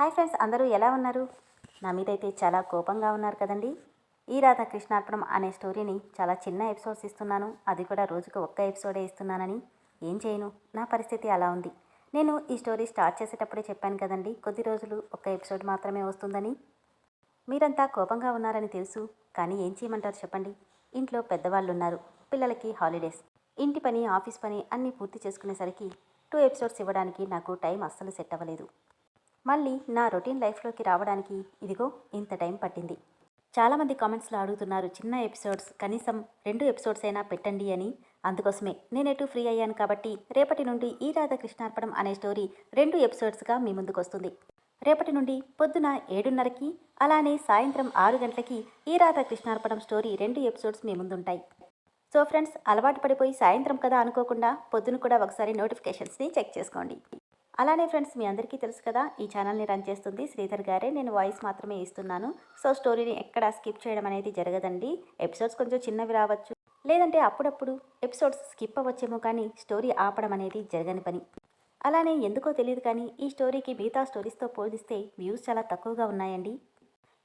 Hi friends అందరూ ఎలా ఉన్నారు? నా మీదైతే చాలా కోపంగా ఉన్నారు కదండి. ఈ రాధా కృష్ణార్పణం అనే స్టోరీని చాలా చిన్న ఎపిసోడ్స్ ఇస్తున్నాను. అది కూడా రోజుకు ఒక్క ఎపిసోడే ఇస్తున్నానని. ఏం చేయను? నా పరిస్థితి అలా ఉంది. నేను ఈ స్టోరీ స్టార్ట్ చేసేటప్పుడే చెప్పాను కదండి కొద్ది రోజులు ఒక్క ఎపిసోడ్ మాత్రమే వస్తుందని. మీరంతా కోపంగా ఉన్నారని తెలుసు కానీ ఏం చేయమంటారు చెప్పండి? ఇంట్లో పెద్దవాళ్ళు ఉన్నారు పిల్లలకి హాలిడేస్. ఇంటి పని ఆఫీస్ పని అన్నీ పూర్తి చేసుకునేసరికి టూ ఎపిసోడ్స్ ఇవ్వడానికి నాకు టైం అస్సలు సెట్ అవ్వలేదు. మళ్ళీ నా రొటీన్ లైఫ్లోకి రావడానికి ఇదిగో ఇంత టైం పట్టింది. చాలామంది కామెంట్స్లో అడుగుతున్నారు చిన్న ఎపిసోడ్స్ కనీసం రెండు ఎపిసోడ్స్ అయినా పెట్టండి అని. అందుకోసమే నేనెటు ఫ్రీ అయ్యాను కాబట్టి రేపటి నుండి ఈ రాధాకృష్ణార్పణం అనే స్టోరీ రెండు ఎపిసోడ్స్గా మీ ముందుకు వస్తుంది రేపటి నుండి పొద్దున ఏడున్నరకి అలానే సాయంత్రం ఆరు గంటలకి ఈ రాధాకృష్ణార్పణం స్టోరీ రెండు ఎపిసోడ్స్ మీ ముందుంటాయి. సో ఫ్రెండ్స్ అలవాటు పడిపోయి సాయంత్రం కదా అనుకోకుండా పొద్దున కూడా ఒకసారి నోటిఫికేషన్స్ని చెక్ చేసుకోండి. అలానే ఫ్రెండ్స్ మీ అందరికీ తెలుసు కదా ఈ ఛానల్ని రన్ చేస్తుంది శ్రీధర్ గారే. నేను వాయిస్ మాత్రమే ఇస్తున్నాను. సో స్టోరీని ఎక్కడ స్కిప్ చేయడం అనేది జరగదండి. ఎపిసోడ్స్ కొంచెం చిన్నవి రావచ్చు. లేదంటే అప్పుడప్పుడు ఎపిసోడ్స్ స్కిప్ అవ్వచ్చేమో కానీ స్టోరీ ఆపడం అనేది జరగని పని. అలానే ఎందుకో తెలియదు కానీ ఈ స్టోరీకి మిగతా స్టోరీస్తో పోలిస్తే వ్యూస్ చాలా తక్కువగా ఉన్నాయండి.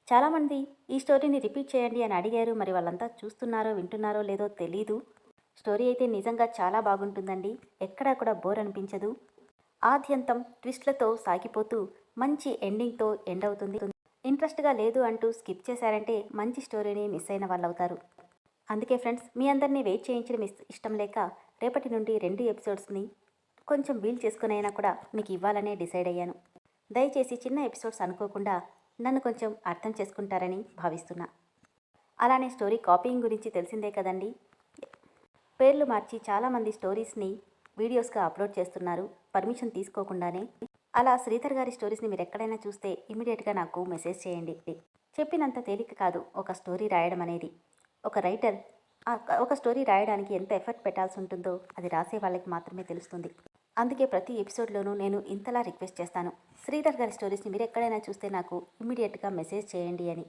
చాలామంది ఈ స్టోరీని రిపీట్ చేయండి అని అడిగారు. మరి వాళ్ళంతా చూస్తున్నారో వింటున్నారో లేదో తెలీదు. స్టోరీ అయితే నిజంగా చాలా బాగుంటుందండి. ఎక్కడా కూడా బోర్ అనిపించదు. ఆద్యంతం ట్విస్ట్లతో సాగిపోతూ మంచి ఎండింగ్తో ఎండ్ అవుతుంది ఇంట్రెస్ట్గా లేదు అంటూ స్కిప్ చేశారంటే మంచి స్టోరీని మిస్ అయిన వాళ్ళు అవుతారు అందుకే ఫ్రెండ్స్ మీ అందరినీ వెయిట్ చేయించడం ఇష్టం లేక రేపటి నుండి రెండు ఎపిసోడ్స్ని కొంచెం వీల్ చేసుకునైనా కూడా మీకు ఇవ్వాలనే డిసైడ్ అయ్యాను. దయచేసి చిన్న ఎపిసోడ్స్ అనుకోకుండా నన్ను కొంచెం అర్థం చేసుకుంటారని భావిస్తున్నా. అలానే స్టోరీ కాపీయింగ్ గురించి తెలిసిందే కదండి. పేర్లు మార్చి చాలామంది స్టోరీస్ని వీడియోస్గా అప్లోడ్ చేస్తున్నారు. పర్మిషన్ తీసుకోకుండానే. అలా శ్రీధర్ గారి స్టోరీస్ని మీరు ఎక్కడైనా చూస్తే ఇమీడియట్గా నాకు మెసేజ్ చేయండి. చెప్పినంత తేలిక కాదు. ఒక స్టోరీ రాయడం అనేది. ఒక రైటర్ ఒక స్టోరీ రాయడానికి ఎంత ఎఫర్ట్ పెట్టాల్సి ఉంటుందో అది రాసే వాళ్ళకి మాత్రమే తెలుస్తుంది. అందుకే ప్రతి ఎపిసోడ్లోనూ నేను ఇంతలా రిక్వెస్ట్ చేస్తాను. శ్రీధర్ గారి స్టోరీస్ని మీరు ఎక్కడైనా చూస్తే నాకు ఇమీడియట్గా మెసేజ్ చేయండి అని.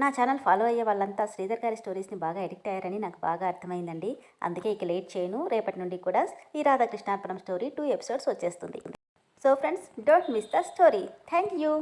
నా ఛానల్ ఫాలో అయ్యే వాళ్ళంతా శ్రీధర్ గారి స్టోరీస్ని బాగా ఎడిక్ట్ అయ్యారని నాకు బాగా అర్థమైందండి. అందుకే ఇక లేట్ చేయను. రేపటి నుండి కూడా ఈ రాధాకృష్ణార్పణం స్టోరీ టూ ఎపిసోడ్స్ వచ్చేస్తుంది. So friends don't miss the story. Thank you.